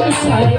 ভালো